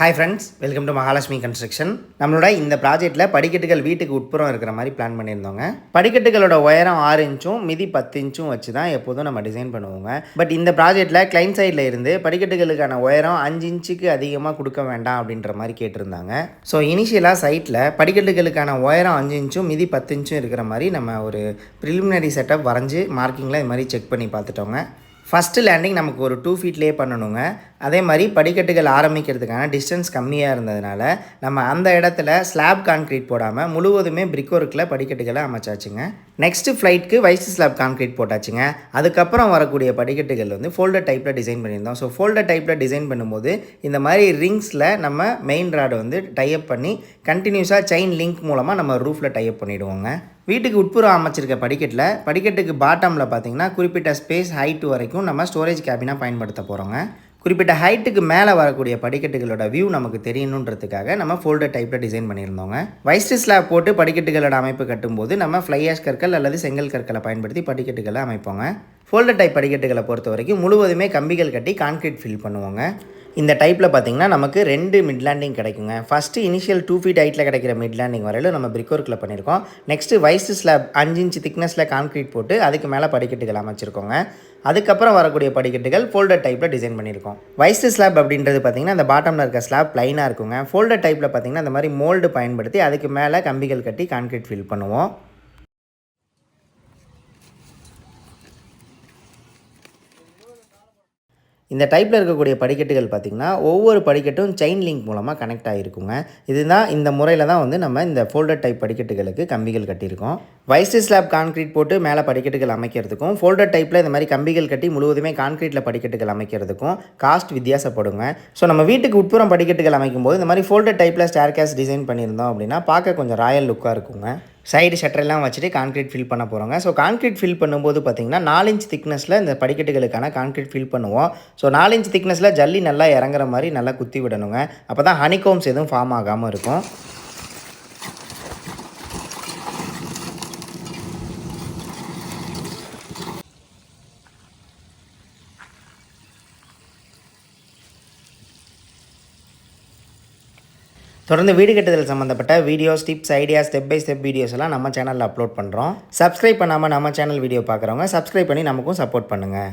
Hi friends welcome to Mahalakshmi construction நம்மளோட இந்த ப்ராஜெக்ட்டில் படிக்கட்டுகள் வீட்டுக்கு உட்புறம் இருக்கிற மாதிரி பிளான் பண்ணியிருந்தோங்க. படிக்கட்டுகளோட உயரம் ஆறு இன்ச்சும் மிதி பத்து இன்ச்சும் வச்சு தான் எப்போதும் நம்ம டிசைன் பண்ணுவோங்க. பட் இந்த ப்ராஜெக்ட்டில் கிளைண்ட் சைடில் இருந்து படிக்கட்டுகளுக்கான உயரம் அஞ்சு இன்ச்சுக்கு அதிகமாக கொடுக்க வேண்டாம் அப்படின்ற மாதிரி கேட்டிருந்தாங்க. ஸோ இனிஷியலாக சைட்டில் படிக்கட்டுகளுக்கான உயரம் அஞ்சு இன்ச்சும் மிதி பத்து இன்ச்சும் இருக்கிற மாதிரி நம்ம ஒரு ப்ரிலிமினரி செட்டப் வரைஞ்சி மார்க்கிங்கில் இது மாதிரி செக் பண்ணி பார்த்துட்டோங்க. ஃபஸ்ட்டு லேண்டிங் நமக்கு ஒரு டூ ஃபீட்லேயே பண்ணணுங்க. அதே மாதிரி படிக்கட்டுகள் ஆரம்பிக்கிறதுக்கான டிஸ்டன்ஸ் கம்மியாக இருந்ததுனால நம்ம அந்த இடத்துல ஸ்லாப் கான்க்ரீட் போடாமல் முழுவதுமே பிரிக் ஒர்க்கில் படிக்கட்டுகளை அமைச்சாச்சுங்க. நெக்ஸ்ட்டு ஃப்ளைட்க்கு வைஸ் ஸ்லாப் கான்க்ரீட் போட்டாச்சுங்க. அதுக்கப்புறம் வரக்கூடிய படிக்கட்டுகள் வந்து ஃபோல்டர் டைப்பில் டிசைன் பண்ணியிருந்தோம். ஸோ ஃபோல்டர் டைப்பில் டிசைன் பண்ணும்போது இந்த மாதிரி ரிங்ஸில் நம்ம மெயின் ராடு வந்து டைப் பண்ணி கண்டினியூஸாக செயின் லிங்க் மூலமாக நம்ம ரூஃபில் டைப் பண்ணிவிடுவோங்க வீட்டுக்கு உட்புறம் அமைச்சிருக்க படிக்கட்டில் படிக்கட்டுக்கு பாட்டமில் பார்த்தீங்கன்னா குறிப்பிட்ட ஸ்பேஸ் ஹைட்டு வரைக்கும் நம்ம ஸ்டோரேஜ் கேபினாக பயன்படுத்த போகிறோங்க குறிப்பிட்ட ஹைட்டுக்கு மேலே வரக்கூடிய படிக்கட்டுகளோட வியூ நமக்கு தெரியணுன்றதுக்காக நம்ம ஃபோல்டர் டைப்பில் டிசைன் பண்ணியிருந்தோங்க. வைஸ்ட் ஸ்லாப் போட்டு படிக்கட்டுகளோட அமைப்பு கட்டும்போது நம்ம ஃப்ளையாஷ் கற்கள் அல்லது செங்கல் கற்களை பயன்படுத்தி படிக்கட்டுகளை அமைப்போங்க. ஃபோல்டர் டைப் படிக்கட்டுகளை பொறுத்த வரைக்கும் முழுவதுமே கம்பிகள் கட்டி கான்கிரீட் ஃபில் பண்ணுவோங்க. இந்த டைப்பில் பார்த்தீங்கன்னா நமக்கு ரெண்டு மிட் லேண்டிங் கிடைக்குங்க. ஃபஸ்ட்டு இனிஷியல் டூ ஃபீட் ஹைட்டில் கிடைக்கிற மிட் லேண்டிங் வரையிலும் நம்ம பிரிக் ஒர்க்கில் பண்ணியிருக்கோம். நெக்ஸ்ட்டு வைஸ் ஸ்லாப் அஞ்சு இன்ச் திக்னஸில் கான்க்ரீட் போட்டு அதுக்கு மேலே படிக்கட்டுகள் அமைச்சிருக்கோங்க. அதுக்கப்புறம் வரக்கூடிய படிக்கட்டுகள் ஃபோல்டர் டைப்பில் டிசைன் பண்ணியிருக்கோம். வைஸ் ஸ்லாப் அப்படின்றது பார்த்தீங்கன்னா அந்த பாட்டமில் இருக்க ஸ்லாப் ப்ளைனாக இருக்குங்க. ஃபோல்டர் டைப்பில் பார்த்திங்கன்னா அந்த மாதிரி மோல்டு பயன்படுத்தி அதுக்கு மேலே கம்பிகள் கட்டி கான்க்ரீட் ஃபில் பண்ணுவோம். இந்த டைப்பில் இருக்கக்கூடிய படிக்கட்டுகள் பார்த்திங்கன்னா ஒவ்வொரு படிக்கட்டும் செயின் லிங்க் மூலமாக கனெக்ட் ஆகிருக்குங்க இதுதான் இந்த முறையில் தான் வந்து நம்ம இந்த ஃபோல்டர் டைப் படிக்கட்டுகளுக்கு கம்பிகள் கட்டியிருக்கோம். வைஸ் ஸ்லாப் கான்க்ரீட் போட்டு மேலே படிக்கட்டுகள் அமைக்கிறதுக்கும் ஃபோல்டர் டைப்பில் இந்த மாதிரி கம்பிகள் கட்டி முழுவதுமே கான்க்ரீட்டில் படிக்கட்டுகள் அமைக்கிறதுக்கும் காஸ்ட் வித்தியாசப்படுங்க. ஸோ நம்ம வீட்டுக்கு உட்புறம் படிக்கட்டுகள் அமைக்கும்போது இந்த மாதிரி ஃபோல்டர் டைப்பில் ஸ்டேர் கேஸ் டிசைன் பண்ணியிருந்தோம் அப்படின்னா பார்க்க கொஞ்சம் ராயல் லுக்காக இருக்குங்க. சைடு ஷட்டரெல்லாம் வச்சுட்டு கான்க்ரீட் ஃபில் பண்ண போகிறோங்க ஸோ கான்க்ரீட் ஃபில் பண்ணும்போது பார்த்திங்கன்னா நாலு இன்ச் திக்னஸில் இந்த படிக்கட்டுகளுக்கான கான்க்ரீட் ஃபில் பண்ணுவோம். ஸோ நாலு இன்ச் திக்னஸில் ஜல்லி நல்லா இறங்குற மாதிரி நல்லா குத்தி விடணுங்க. அப்போ தான் ஹனிகோம்ஸ் எதுவும் ஃபார்ம் ஆகாமல் இருக்கும். தொடர்ந்து வீடு கட்டுதல் சம்மந்தப்பட்ட videos tips idea step by step videos எல்லாம் நம்ம சேனலில் அப்லோட் பண்ணுறோம் சப்ஸ்கிரைப் பண்ணாமல் நம்ம சேனல் வீடியோ பார்க்குறவங்க சப்ஸ்கிரைப் பண்ணி நமக்கும் சப்போர்ட் பண்ணுங்கள்